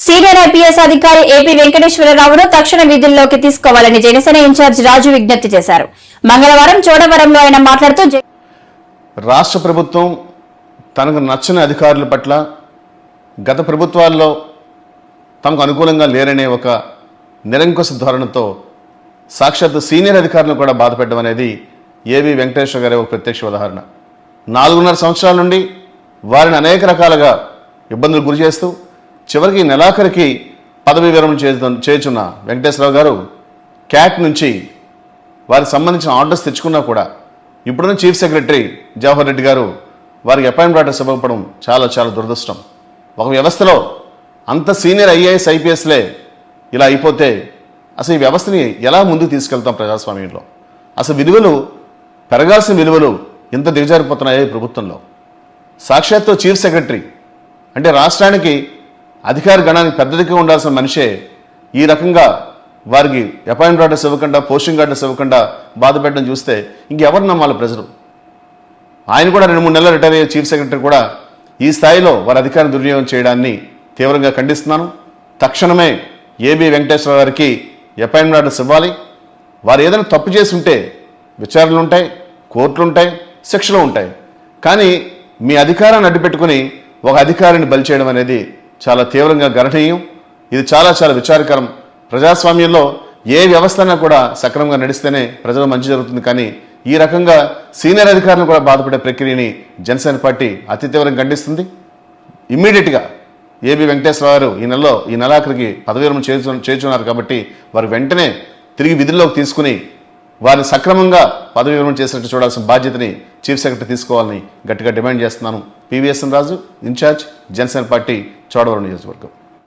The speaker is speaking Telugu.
సీనియర్ ఐపీఎస్ అధికారి ఏపీ వెంకటేశ్వరరావును తక్షణ విధుల్లోకి తీసుకోవాలని జనసేన ఇన్ఛార్జ్ రాజు విజ్ఞప్తి చేశారు. మంగళవారం చోడవరంలో ఆయన మాట్లాడుతూ రాష్ట్ర ప్రభుత్వం తనకు నచ్చని అధికారుల పట్ల గత ప్రభుత్వాల్లో తమకు అనుకూలంగా లేరనే ఒక నిరంకుశ ధోరణితో సాక్షాత్ సీనియర్ అధికారులను కూడా బాధపెట్టడం అనేది ఏవి వెంకటేశ్వర గారి ఒక ప్రత్యక్ష ఉదాహరణ. నాలుగున్నర సంవత్సరాల నుండి వారిని అనేక రకాలుగా ఇబ్బందులు గురి చేస్తూ చివరికి నెలాఖరికి పదవి విరమణ చేస్తు చేస్తున్న వెంకటేశ్వరరావు గారు క్యాట్ నుంచి వారికి సంబంధించిన ఆర్డర్స్ తెచ్చుకున్నా కూడా ఇప్పుడున్న చీఫ్ సెక్రటరీ జవహర్ రెడ్డి గారు వారికి అపాయింట్ ఆర్డర్స్ ఇవ్వకపోవడం చాలా చాలా దురదృష్టం. ఒక వ్యవస్థలో అంత సీనియర్ ఐఏఎస్ ఐపీఎస్లే ఇలా అయిపోతే అసలు ఈ వ్యవస్థని ఎలా ముందుకు తీసుకెళ్తాం ప్రజాస్వామ్యంలో? అసలు విలువలు పెరగాల్సిన విలువలు ఇంత దిగజారిపోతున్నాయో ఈ ప్రభుత్వంలో. సాక్షాత్తు చీఫ్ సెక్రటరీ అంటే రాష్ట్రానికి అధికార గణానికి పెద్దదిగా ఉండాల్సిన మనిషే ఈ రకంగా వారికి అపాయింట్ ఆర్డర్స్ ఇవ్వకుండా పోస్టింగ్ ఆర్డర్స్ ఇవ్వకుండా బాధ పెట్టడం చూస్తే ఇంకెవరు నమ్మాలి ప్రజలు? ఆయన కూడా రెండు మూడు నెలలు రిటైర్ అయ్యే చీఫ్ సెక్రటరీ కూడా ఈ స్థాయిలో వారి అధికారం దుర్వినియోగం చేయడాన్ని తీవ్రంగా ఖండిస్తున్నాను. తక్షణమే ఏబి వెంకటేశ్వర గారికి అపాయింట్మెంట్ ఆర్డర్స్ ఇవ్వాలి. వారు ఏదైనా తప్పు చేసి ఉంటే విచారణలు ఉంటాయి కోర్టులు ఉంటాయి శిక్షలు ఉంటాయి. కానీ మీ అధికారాన్ని అడ్డుపెట్టుకుని ఒక అధికారిని బలి చేయడం అనేది చాలా తీవ్రంగా గర్హనీయం ఇది చాలా చాలా విచారకరం. ప్రజాస్వామ్యంలో ఏ వ్యవస్థ అయినా కూడా సక్రమంగా నడిస్తేనే ప్రజలు మంచి జరుగుతుంది. కానీ ఈ రకంగా సీనియర్ అధికారులను కూడా బాధపడే ప్రక్రియని జనసేన పార్టీ అతి తీవ్రంగా ఖండిస్తుంది. ఇమ్మీడియట్గా ఏబి వెంకటేశ్వర గారు ఈ నెలలో ఈ నెలాఖరికి పదవి చేర్చు చేర్చున్నారు కాబట్టి వారు వెంటనే తిరిగి విధుల్లోకి తీసుకుని వారిని సక్రమంగా పదవి విరమణ చేసినట్టు చూడాల్సిన బాధ్యతని చీఫ్ సెక్రటరీ తీసుకోవాలని గట్టిగా డిమాండ్ చేస్తున్నాను. PVSN Raju incharge Janasena party Chodavaram నియోజకవర్గం.